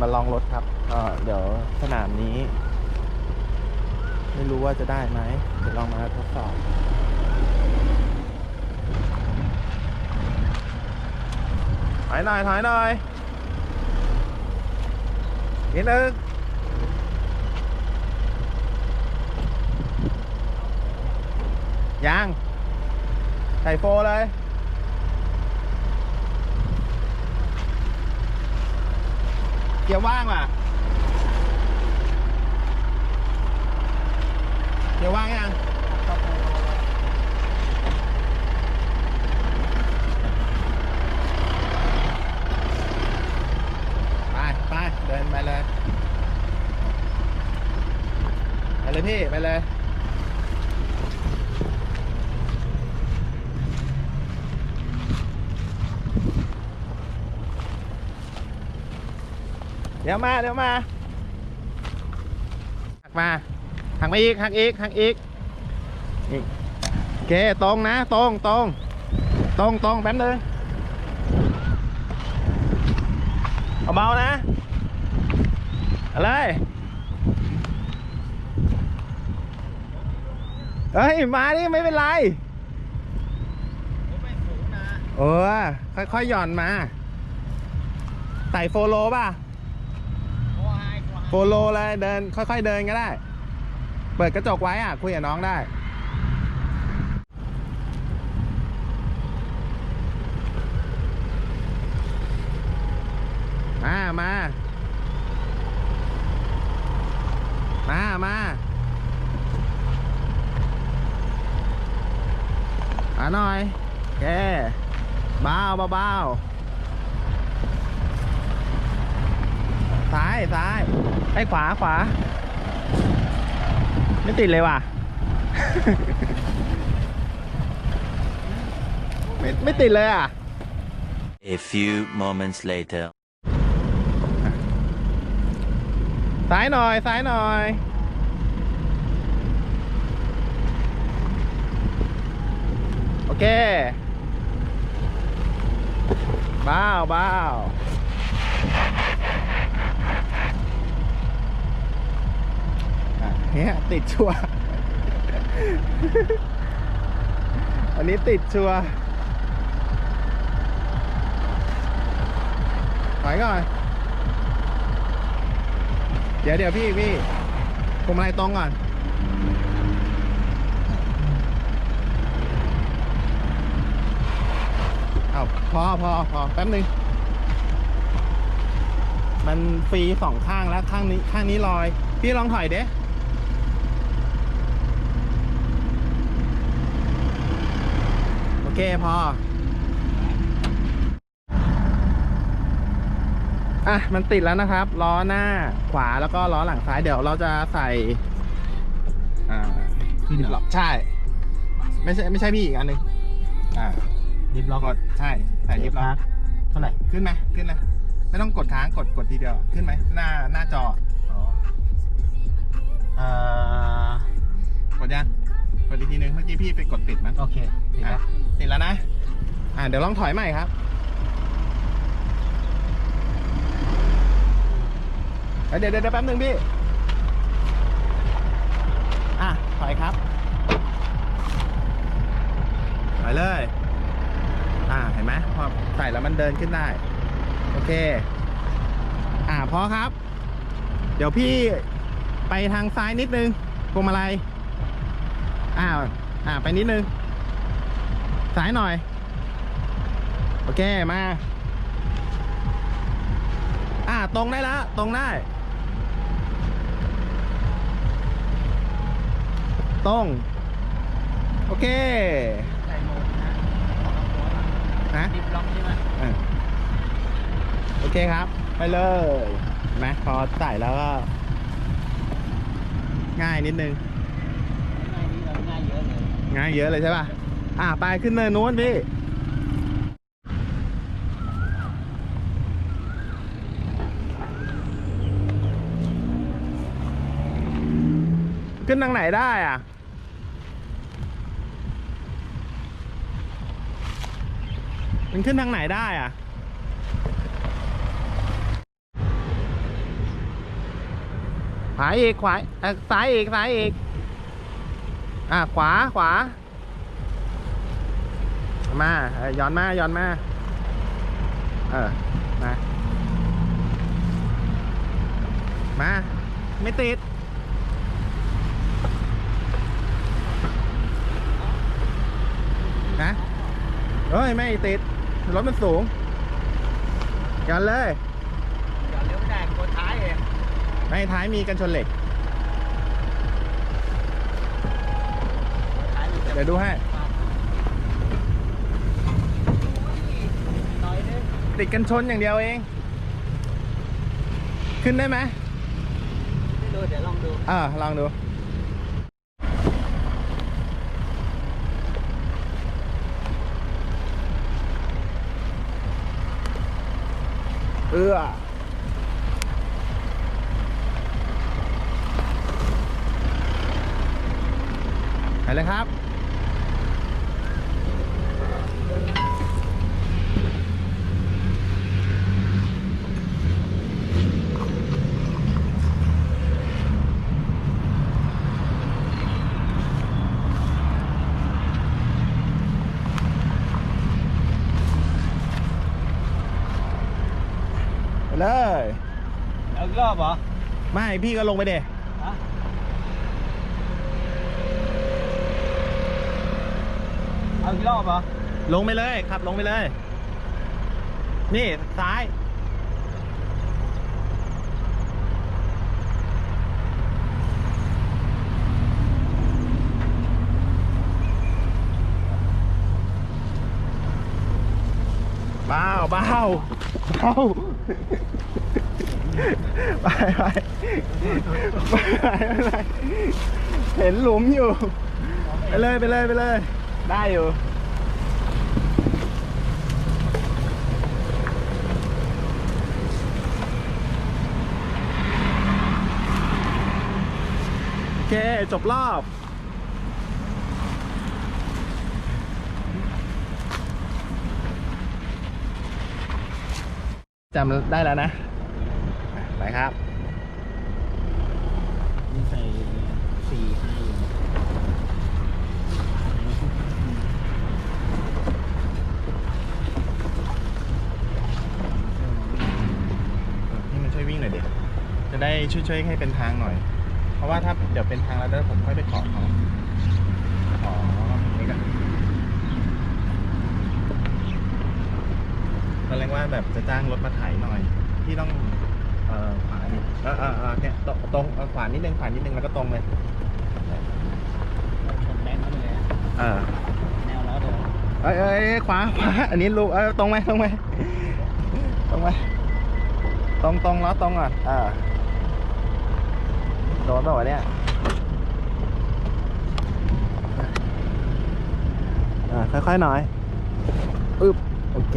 มมาลองรถครับก็เดี๋ยวสนามนี้ ไม่รู้ว่าจะได้ไหมเดี๋ยวลองมาทดสอบถอยหน่อยถอยหน่อยนิดนึงยังใส่โฟเลย กียร์ว่างว่ะเกียร์ว่างยัง ไป ไป เดินไปเลย ไปเลยพี่ ไปเลย เดี๋ยวมาเดี๋ยวมาหักมาหักมาอีกหักอีกหักอีกโอเคตรงนะตรงตรงตรงตรงแป๊บนึงเอาเบาๆนะอาเลยเฮ้ยมาดิไม่เป็นไรเออค่อยๆหย่อนมาใส่โฟโลป่ะ โฟโลเลยเดิน ค่อยๆเดินก็ได้ เปิดกระจกไว้อะ คุยกับน้องได้ มามา มามามาหน่อยโอเคเบาเบาเบาซ้ายซ้าย ไอ้ยขวาขวา ไม่ติดเลยว่ะ ไม่ไม่ติดเลยอะ A few moments later. ซ้ายหน่อย ซ้ายหน่อยโอเคบ้าวบ้าวอะ เนี่ยติดชัว อันนี้ติดชัวถอยก่อน เดี๋ยวเดี๋ยวพี่พี่พวงมาลัยตรงก่อน เอาพอพอพอแป๊บนึงมันฟรีสองข้างแล้วข้างนี้ข้างนี้ลอย พี่ลองถอยเด้โอ เคพอ อะ มันติดแล้วนะครับ ล้อหน้าขวาแล้วก็ล้อหลังซ้ายเดี๋ยวเราจะใส่อ่าขึ้นเหรอใช่ ไม่ใช่ไม่ใช่พี่อีกอันหนึงอ่าลิฟต์ล็อกกดใช่ใส่ลิฟต์ล็อกเท่าไหร่ขึ้นไหมขึ้นไหมไม่ต้องกดค้างกดกดทีเดียวขึ้นไหมหน้าหน้าจออ๋อเอ่อกดยัง กดอีกทีนึงเมื่อกี้พี่ไปกดปิดมั้งโอเคติดแล้วอะติดแล้วนะ อ่าเดี๋ยวลองถอยใหม่ครับ เอ้ยเดี๋ยวเดี๋ยวเดี๋ยวแป๊บนึงพี่ อะถอยครับ ถอยเลย อ่าเห็นไหมพอใส่แล้วมันเดินขึ้นได้ โอเค อ่าพอครับ เดี๋ยวพี่ไปทางซ้ายนิดนึงพวงมาลัย อ่าอ่าไปนิดนึงซ้ายหน่อย โอเคมา อ่าตรงได้แล้วตรงได้ ตรง โอเคใส่โหมดนะของตัวหลังฮะลิฟต์ล็อกใช่ไหมอะโอเคครับ ไปเลยเห็นไหมพอใส่แล้วก็ ง่ายนิดนึง งานเยอะเลยใช่ป่ะ อ่าไปขึ้นเนินนู้นพี่ขึ้นทางไหนได้อะมันขึ้นทางไหนได้อะขวาอีกขวาซ้ายอีกซ้ายอีก อะขวาขวา มาเออย้อนมาย้อนมา เออมามา ไม่ติดนะเฮ้ย ไม่ติด รถมันสูง กันเลย อย่าเลี้ยวไม่ได้คนท้ายเองไม่ท้ายมีกันชนเหล็ก ท้ายมันจะ เดี๋ยวดูให้น้อยนึงติดกันชนอย่างเดียวเอง ขึ้นได้ไหมไม่รู้เดี๋ยวลองดูอ่าลองดูเอื้อไปเลยครับ เลยเอาอีกรอบเหรอไม่พี่ก็ลงไปเดฮะเอาอีกรอบเหรอลงไปเลยขับลงไปเลย นี่ซ้าย เบาเบาเบา ไปไปไปไปไปเห็นหลุมอยู่ ไปเลยไปเลยไปเลย ได้อยู่โอเค จบรอบ จำได้แล้วนะ ไปครับนี่ใส่สี่ห้าอยู่นี่มันช่วยวิ่งหน่อยเด็จะได้ช่วยๆให้เป็นทางหน่อย เพราะว่าถ้าเดี๋ยวเป็นทางแล้วเดี๋ยวผมค่อยไปขอเขาอ๋อนี่ก็ตอนแรก ว่าแบบจะจ้างรถมาไถหน่อย ที่ต้องเอ่อขวานิดเออเออเออเนี่ยตรงตรงเออขวานิดนึงขวานิดนึงแล้วก็ตรงเลยชนแบงค์เข้าไปเลยอะเออแนวล้อเดิมเอ้ยเอ้ยขวาขวาอันนี้ลูกเออตรงไหมตรงไหมตรงไหมตรงตรงแล้วตรงอะอ่าโดนต่อเนี่ยอ่าค่อยๆหน่อยอึ๊บโอเค